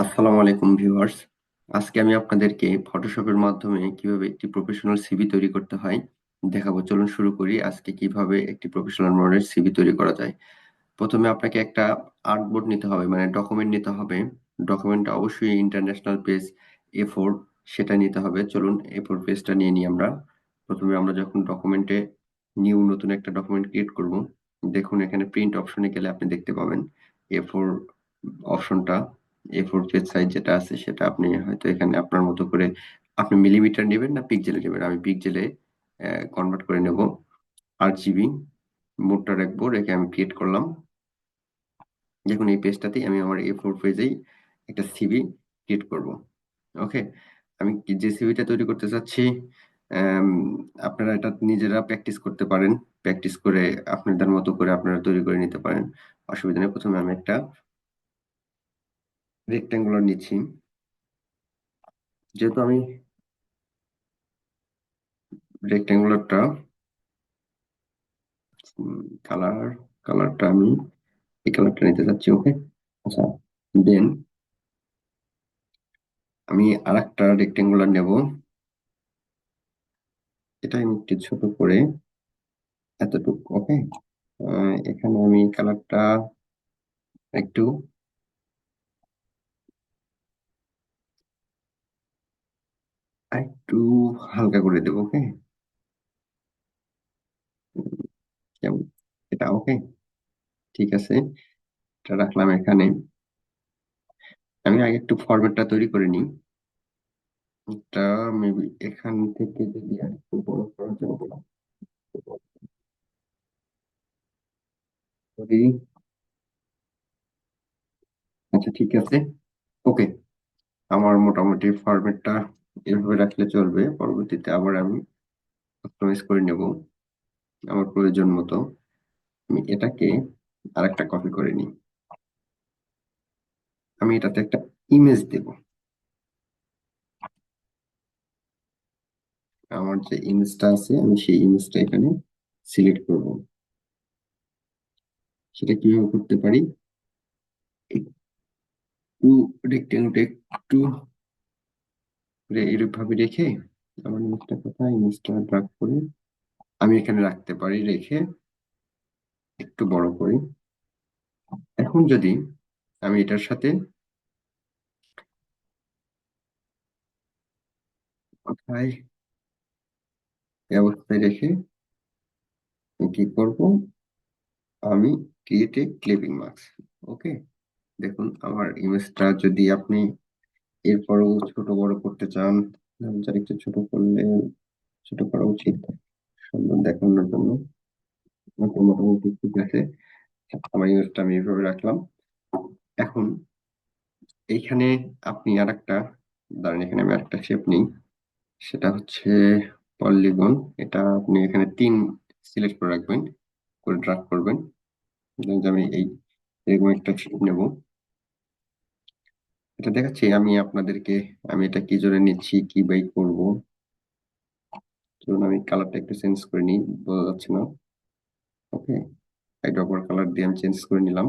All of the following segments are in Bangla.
আসসালামু আলাইকুম ভিউয়ার্স। আজকে আমি আপনাদেরকে ফটোশপের মাধ্যমে কীভাবে একটি প্রফেশনাল সিভি তৈরি করতে হয় দেখাবো। চলুন শুরু করি আজকে কীভাবে একটি প্রফেশনাল মডেল সিভি তৈরি করা যায়। প্রথমে আপনাকে একটা আর্টবোর্ড নিতে হবে মানে ডকুমেন্ট নিতে হবে। ডকুমেন্টটা অবশ্যই ইন্টারন্যাশনাল পেজ এ ফোর সেটা নিতে হবে। চলুন এ ফোর পেজটা নিয়ে নিই আমরা। প্রথমে আমরা যখন ডকুমেন্টে নিউ নতুন একটা ডকুমেন্ট ক্রিয়েট করব, দেখুন এখানে প্রিন্ট অপশনে গেলে আপনি দেখতে পাবেন এ ফোর অপশনটা এ ফোর পেজ সাইজ যেটা আছে সেটা আপনি হয়তো এখানে আপনার মতো করে আপনি মিলিমিটার নেবেন না পিকজেলে নেবেন। আমি পিকজেলে কনভার্ট করে নেব। আর জিবি মোডটা রাখব, রেখে আমি ক্রিয়েট করলাম। দেখুন এই পেজটাতেই আমি আমার এ ফোর পেজেই একটা সিবি ক্রিয়েট করব। ওকে আমি যে সিবিটা তৈরি করতে চাচ্ছি আপনারা এটা নিজেরা প্র্যাকটিস করতে পারেন। প্র্যাকটিস করে আপনাদের মতো করে আপনারা তৈরি করে নিতে পারেন। অসুবিধা নেই। প্রথমে আমি একটা রেক্ট্যাঙ্গুলার নিচ্ছি। যেহেতু আমি রেক্ট্যাঙ্গুলারটা কালার কালারটা আমি এই কালারটা নিতে চাচ্ছি ওকে আচ্ছা দেন আমি আর একটা রেক্ট্যাঙ্গুলার নেব। এটা আমি একটু ছোট করে এতটুকু ওকে এখানে আমি কালারটা একটু একটু হালকা করে দেবো, ওকে? এটা ওকে? ঠিক আছে, এটা রাখলাম এখানে। আমি আগে একটু ফরম্যাটটা তৈরি করে নিই। এটা মেবি এখান থেকে যদি একটু বড় করা যায় আচ্ছা ঠিক আছে। ওকে, আমার মোটামুটি ফরম্যাটটা এভাবে রাখলে চলবে, পরবর্তীতে আবার আমি কাস্টমাইজ করে নেব আমার প্রয়োজন মতো। আমি এটাকে আরেকটা কপি করে নিই। আমি এটাতে একটা ইমেজ দেব। আমার যে ইমেজটা আছে, আমি সেই ইমেজটা এখানে সিলেক্ট করব। সেটা কীভাবে করতে পারি? একটু একটু এরূপ ভাবে রেখে আমার ইমেজটা কোথায়? ইমেজটা ড্রাগ করে আমি এখানে রাখতে পারি রেখে একটু বড় করি। এখন যদি আমি এটার সাথে কোথায় অবস্থায় রেখে কি করব? আমি create a clipping marks okay দেখুন আমার ইমেজটা যদি আপনি এরপরও ছোট বড় করতে চান যার একটু ছোট করলে ছোট করা উচিত। সুন্দর দেখানোর জন্য। মোটামুটি ঠিক আছে। আমার ইমেজটা আমি এইভাবে রাখলাম। এখন এইখানে আপনি আর একটা দাঁড়ান এখানে আমি আরেকটা শেপ নিই। সেটা হচ্ছে পলিগন এটা আপনি এখানে তিন সিলেক্ট করে রাখবেন, করে ড্রাগ করবেন। আমি এই, এরকম একটা শেপ নেব। এটা দেখাচ্ছি, আমি আপনাদেরকে, আমি এটা কি জোরে নিচ্ছি, কি বাই করব? চলুন, আমি কালারটা একটু চেঞ্জ করে নিই, বোঝা যাচ্ছে না। ওকে ড্রপার কালার দিয়ে আমি চেঞ্জ করে নিলাম।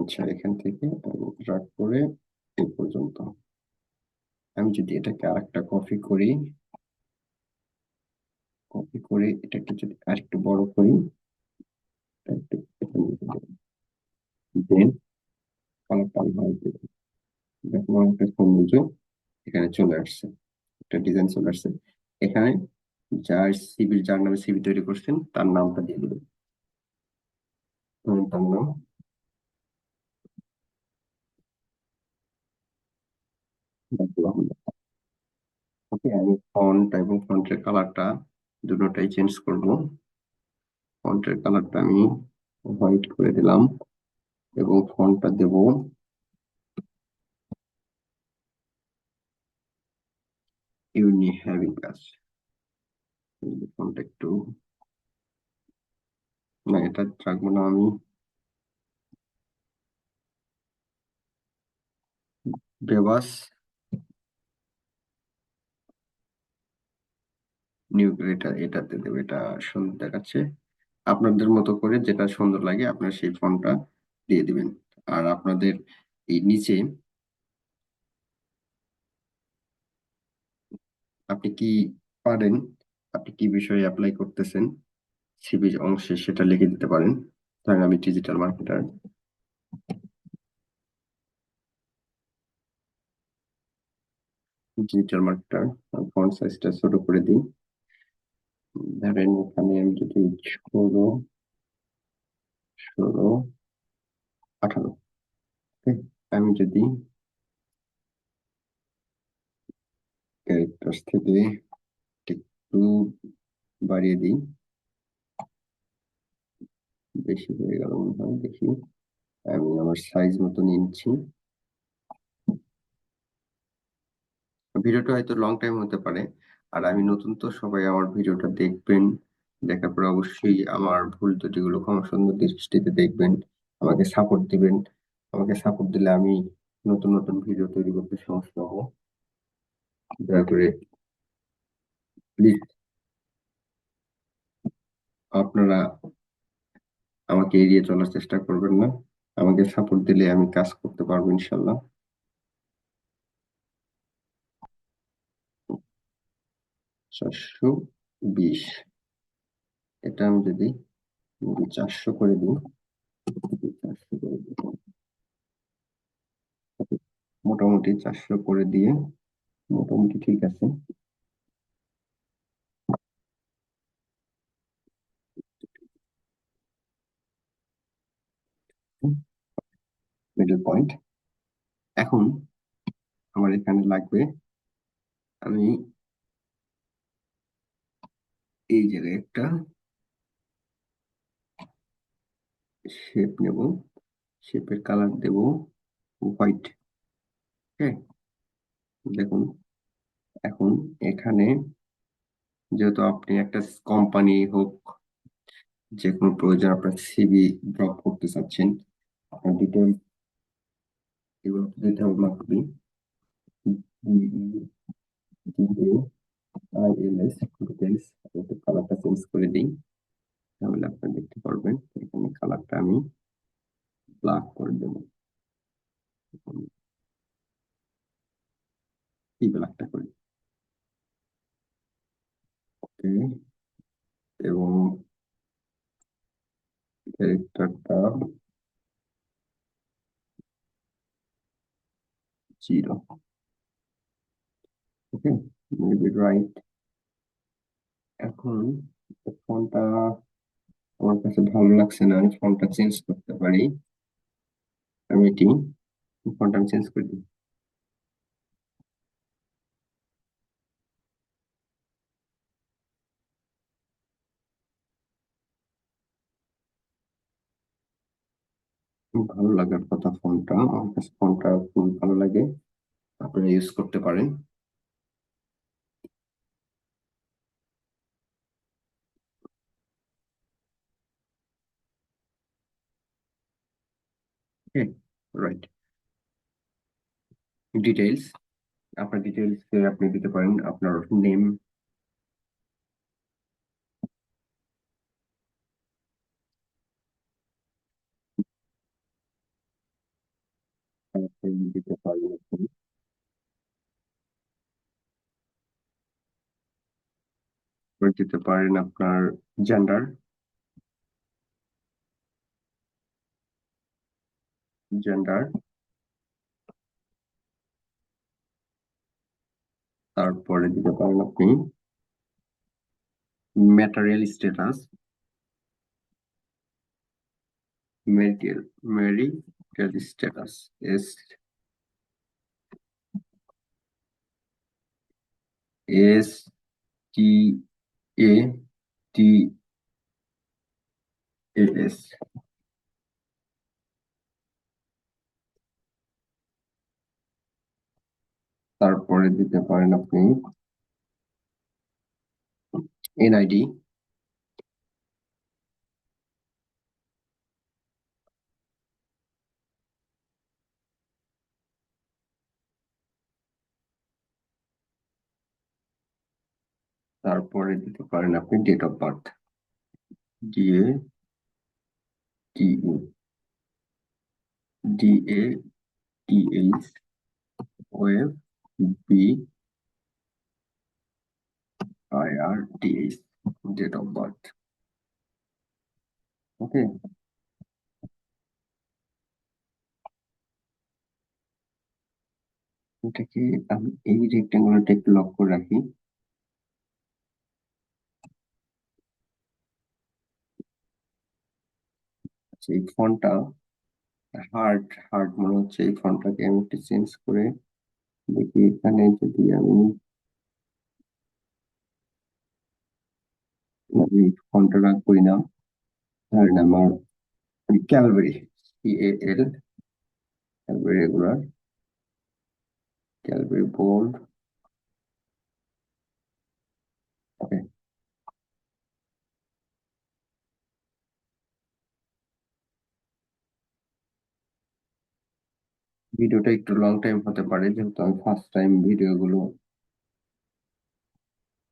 আচ্ছা এখান থেকে ড্রাগ করে এই পর্যন্ত। আমি যদি এটাকে আরেকটা কপি করি কপি করে এটাকে যদি আরেকটু বড় করি দেন। কালারটা আমি হয় দেবো দেখুন একটা সৌন্দর্য এখানে চলে আসছে। একটা ডিজাইন চলে আসছে। এখানে যার সিবি যার নামে সিবি তৈরি করছেন, তার নামটা দিয়ে দেবেন। তার নাম? ওকে, আমি ফন্ট এবং ফন্টের কালারটা দুটোটাই চেঞ্জ করব। ফন্টের কালারটা আমি হোয়াইট করে দিলাম। এবং ফন্টটা দেব ইউনি হ্যাভিং কাজ ফন্টটা একটু না এটা রাখব না আমি বেবাস নিউ এটা এটাতে দেবে, এটা সুন্দর দেখাচ্ছে। আপনাদের মতো করে যেটা সুন্দর লাগে, আপনার সেই ফোনটা দিয়ে দিবেন। আর আপনাদের এই নিচে আপনি কি পারেন, আপনি কি বিষয়ে অ্যাপ্লাই করতেছেন সিভি অংশে সেটা লিখে দিতে পারেন। ধরেন আমি digital marketer digital marketer font সাইজটা ছোট করে দিই। ধরেন এখানে আমি যদি ষোলো ষোলো আঠারো। আমি যদি ক্যারেক্টার্স থেকে একটু বাড়িয়ে দিই। বেশি হয়ে গেল মনে হয়, দেখি। আমি আমার সাইজ মতো নিচ্ছি। ভিডিওটা হয়তো লং টাইম হতে পারে, আর আমি নতুন তো, সবাই আমার ভিডিওটা দেখবেন। দেখার পর অবশ্যই আমার ভুল ত্রুটিগুলো ক্ষমা সুন্দর দৃষ্টিতে দেখবেন। আমাকে সাপোর্ট দিবেন। আমাকে সাপোর্ট দিলে আমি নতুন নতুন ভিডিও তৈরি করতে সমস্যা হব। দয়া করে প্লিজ আপনারা আমাকে এড়িয়ে চলার চেষ্টা করবেন না। আমাকে সাপোর্ট দিলে আমি কাজ করতে পারব ইনশাল্লাহ চারশো বিশ। এটা আমি যদি চারশো করে দিই চারশো করে দিই। মোটামুটি চারশো করে দিয়ে, মোটামুটি ঠিক আছে। মিডল পয়েন্ট এখন আমার এখানে লাগবে আমি এই জায়গায় একটা শেপ নেব। শেপের কালার দেব হোয়াইট হ্যাঁ দেখুন, এখন এখানে যেহেতু আপনি একটা কোম্পানি হোক যে কোনো প্রয়োজন আপনার সিভি ড্রপ করতে চাচ্ছেন, আপনার ডিটেল এগুলো দিতে হবে কালারটা চেঞ্জ করে তাহলে আপনারা দেখতে পারবেন, এখানে আমি ব্ল্যাক করে দেব। কি ব্ল্যাকটা করি। ওকে, এবং ক্যারেক্টারটা জিরো ওকে মেবি রাইট এখন ফোনটা আমার কাছে ভালো লাগছে না, আমি ফোনটা চেঞ্জ করতে পারি। আমি এটি ফোনটা আমি চেঞ্জ করে ভালো লাগার কথা ফোনটা, আমার কাছে ফোনটা খুব ভালো লাগে। আপনারা ইউজ করতে পারেন। রাইট ডিটেলস আপনার ডিটেলস আপনি দিতে পারেন আপনার নেম দিতে পারেন আপনি। দিতে পারেন আপনার জেন্ডার জেন্ডার তারপরে দিতে পারেন আপনি material status marital marital status S S T A T S তারপরে দিতে পারেন আপনি এনআইডি। তারপরে দিতে পারেন আপনি ডেট অফ বার্থ দিয়ে T D A T H wave B I R H date of birth okay এটাকে আমি এই রেক্টেঙ্গুলারটা একটু লক করে রাখি। আচ্ছা এই ফন্টটা হার্ট হার্ট মনে হচ্ছে এই ফন্টটাকে আমি একটু চেঞ্জ করে দেখি এখানে যদি আমি এই ফন্টটা রাখবই না ধরেন আমার Calibri C A L Calibri regular Calibri bold okay ভিডিওটা একটু লং টাইম হতে পারে যেহেতু আমি ফার্স্ট টাইম ভিডিওগুলো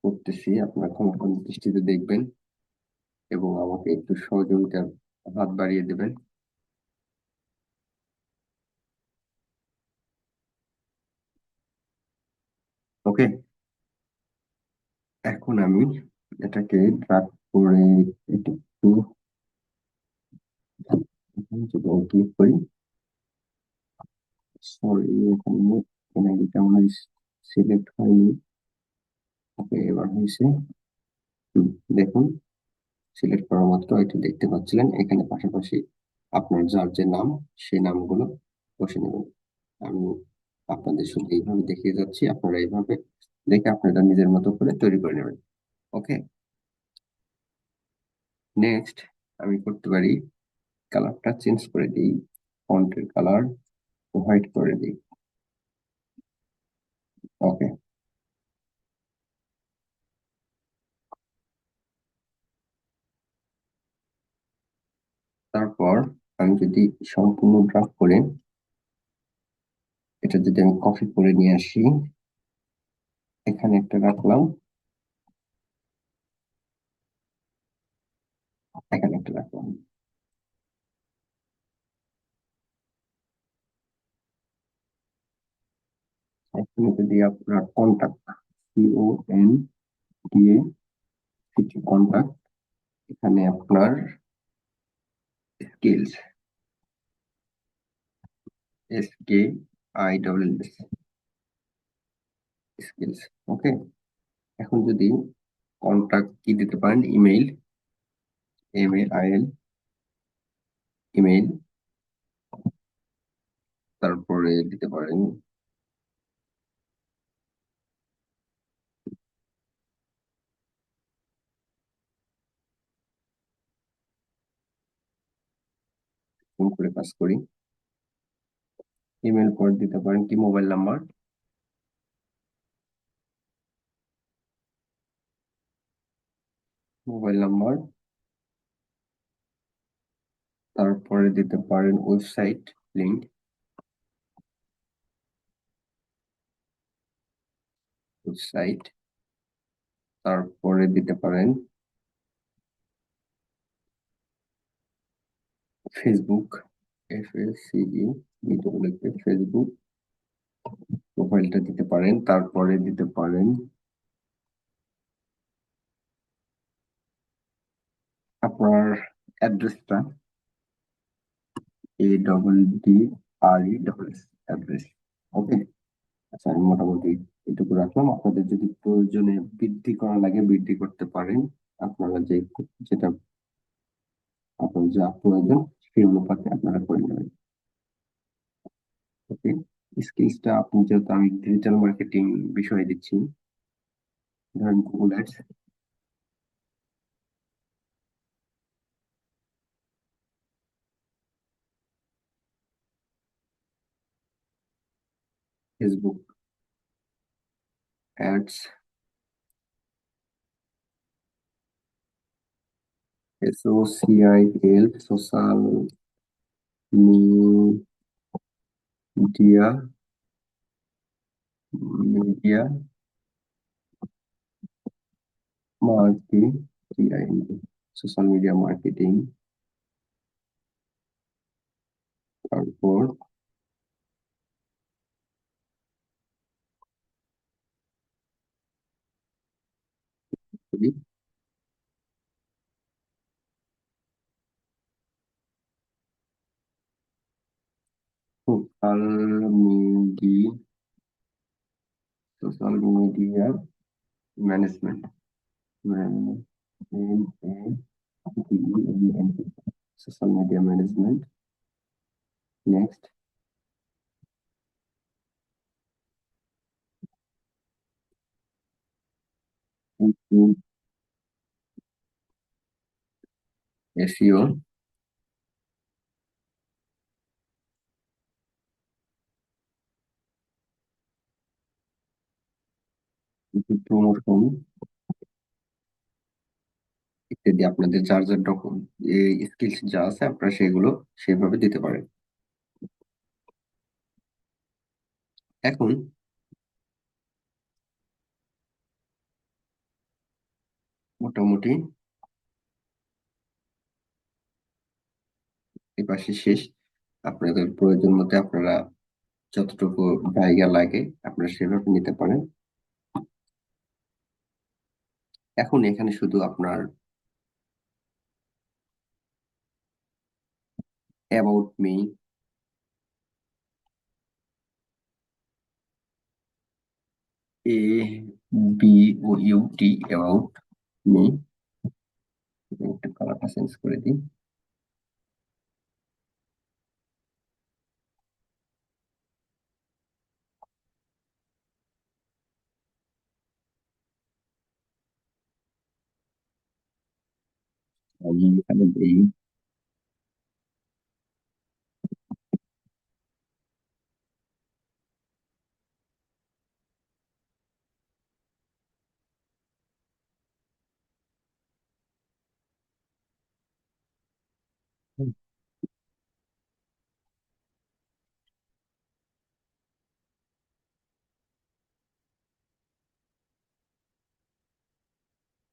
করতেছি আপনারা ক্ষমতার দৃষ্টিতে দেখবেন এবং আমাকে একটু সহযোগিতার হাত বাড়িয়ে দেবেন ওকে এখন আমি এটাকে ড্রাগ করে একটু করি সরি এখানে মনে হয় সিলেক্ট হয়নি ওকে এবার হয়েছে দেখুন সিলেক্ট করা মাত্র এটি দেখতে পাচ্ছিলেন এখানে পাশাপাশি আপনার যার যে নাম সেই নামগুলো বসে নেবেন আমি আপনাদের শুধু এইভাবে দেখিয়ে যাচ্ছি আপনারা এইভাবে দেখে আপনারা নিজের মতো করে তৈরি করে নেবেন ওকে নেক্সট আমি করতে পারি কালারটা চেঞ্জ করে দিই ফন্টের কালার হোয়াইট করে দিই। ওকে। তারপর আমি যদি সম্পূর্ণ ড্রাফট করে এটা যদি আমি কপি করে নিয়ে আসি, এখানে একটা রাখলাম এখানে একটা রাখলাম এখানে যদি আপনার contact C O N D A C T contact এখানে আপনার skills S K I double S skills okay এখন যদি কন্ট্যাক্ট কি দিতে পারেন? Email M A I L email তারপরে দিতে পারেন করে কাজ করি। ইমেল পর দিতে পারেন কি মোবাইল নাম্বার মোবাইল নাম্বার তারপরে দিতে পারেন ওয়েবসাইট লিংক ওয়েবসাইট তারপরে দিতে পারেন ফেসবুক এফ এস সিই লিখে ফেসবুক প্রোফাইলটা দিতে পারেন, তারপরে দিতে পারেন আপনার অ্যাড্রেসটা A double D R E double S address okay আচ্ছা আমি মোটামুটি এটুকু রাখলাম। আপনাদের যদি প্রয়োজনে বৃদ্ধি করা লাগে, বৃদ্ধি করতে পারেন। আপনারা যে যেটা আপনার যা প্রয়োজন সেই অনুপাতে আপনারা করে নেবেন ওকে স্কিলসটা আপনি যেহেতু আমি ডিজিটাল মার্কেটিং বিষয়ে দিচ্ছি ধরেন Google ads Facebook ads S O C I A L social media media marketing social media marketing তারপর sosial media. Sosial media. Management. Social media management. Next. SEO promotion ইত্যাদি আপনাদের যার যার রকম স্কিলস যা আছে আপনারা সেগুলো সেভাবে দিতে পারেন। এখন মোটামুটি এই পাশে শেষ। আপনাদের প্রয়োজন মতে আপনারা যতটুকু জায়গা লাগে আপনারা সেভাবে নিতে পারেন। এখন এখানে শুধু আপনার about me A B O U T about me একটু কালারটা চেঞ্জ করে দিই। আমি এখানে এই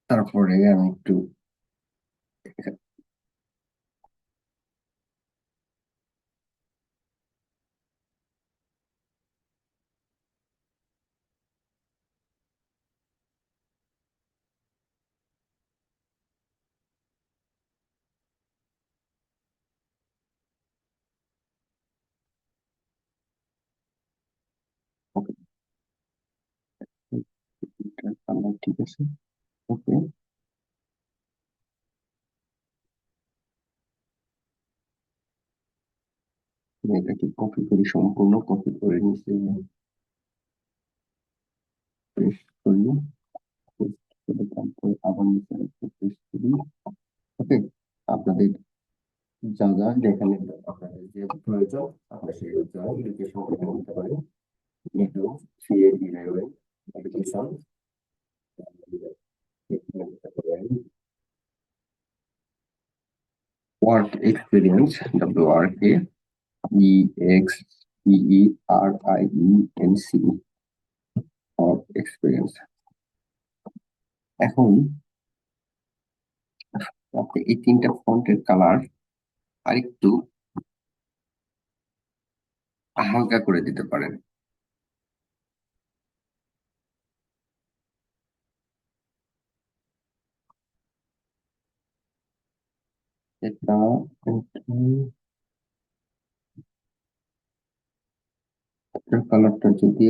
তারপরে আমি একটু ওকে ঠিক আছে। ওকে। এটাকে কপি করি, সম্পূর্ণ কপি করে নিচে করি। আবার নিচে ওকে, আপনাদের যা যা যেখানে আপনাদের যে প্রয়োজন, আপনারা সেই লোকেশন করে নিতে পারেন। নিটু সিএড eleven education work experience W R K E X E R I E N C work experience এখন আপনি এই তিনটা ফন্টের কালার আরেকটু হালকা করে দিতে পারেন। এটা কালারটা যদি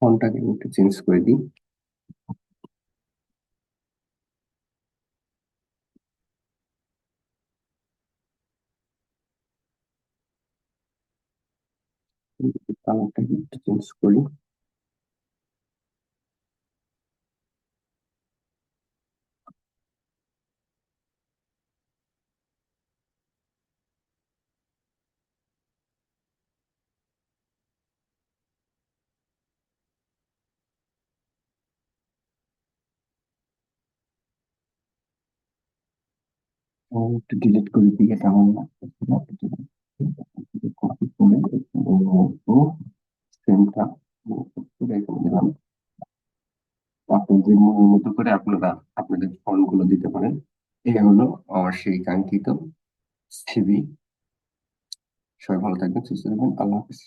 আপনি ফন্টটাকে একটু চেঞ্জ করে দিই। কালারটাকে একটু চেঞ্জ করি। একটু ডিলিট করে দিকে তেমন না কপি করে মনের মতো করে আপনারা আপনাদের ফন্টগুলো দিতে পারেন। এই হলো আমার সেই কাঙ্ক্ষিত সিভি সবাই ভালো থাকবেন, সুস্থ থাকবেন, আল্লাহ হাফিজ।